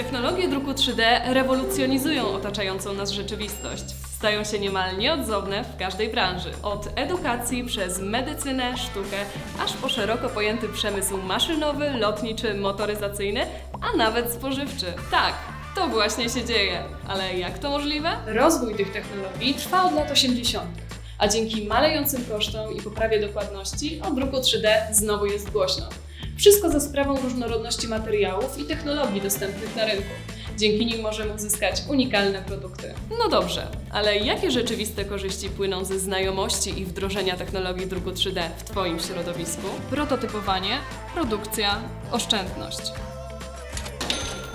Technologie druku 3D rewolucjonizują otaczającą nas rzeczywistość. Stają się niemal nieodzowne w każdej branży. Od edukacji przez medycynę, sztukę, aż po szeroko pojęty przemysł maszynowy, lotniczy, motoryzacyjny, a nawet spożywczy. Tak, to właśnie się dzieje. Ale jak to możliwe? Rozwój tych technologii trwa od lat 80., a dzięki malejącym kosztom i poprawie dokładności o druku 3D znowu jest głośno. Wszystko za sprawą różnorodności materiałów i technologii dostępnych na rynku. Dzięki nim możemy uzyskać unikalne produkty. No dobrze, ale jakie rzeczywiste korzyści płyną ze znajomości i wdrożenia technologii druku 3D w Twoim środowisku? Prototypowanie, produkcja, oszczędność.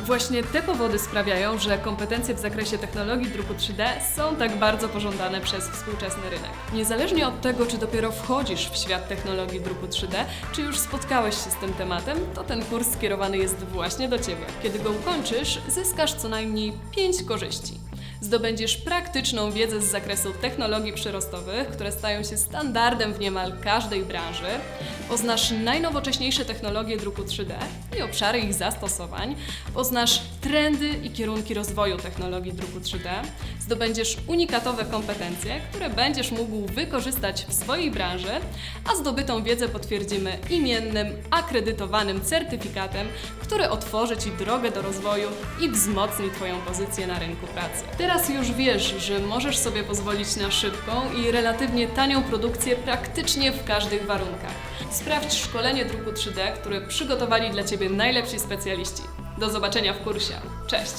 Właśnie te powody sprawiają, że kompetencje w zakresie technologii druku 3D są tak bardzo pożądane przez współczesny rynek. Niezależnie od tego, czy dopiero wchodzisz w świat technologii druku 3D, czy już spotkałeś się z tym tematem, to ten kurs skierowany jest właśnie do Ciebie. Kiedy go ukończysz, zyskasz co najmniej 5 korzyści. Zdobędziesz praktyczną wiedzę z zakresu technologii przyrostowych, które stają się standardem w niemal każdej branży. Poznasz najnowocześniejsze technologie druku 3D i obszary ich zastosowań. Poznasz trendy i kierunki rozwoju technologii druku 3D. Zdobędziesz unikatowe kompetencje, które będziesz mógł wykorzystać w swojej branży, a zdobytą wiedzę potwierdzimy imiennym, akredytowanym certyfikatem, który otworzy Ci drogę do rozwoju i wzmocni Twoją pozycję na rynku pracy. Teraz już wiesz, że możesz sobie pozwolić na szybką i relatywnie tanią produkcję praktycznie w każdych warunkach. Sprawdź szkolenie druku 3D, które przygotowali dla Ciebie najlepsi specjaliści. Do zobaczenia w kursie. Cześć!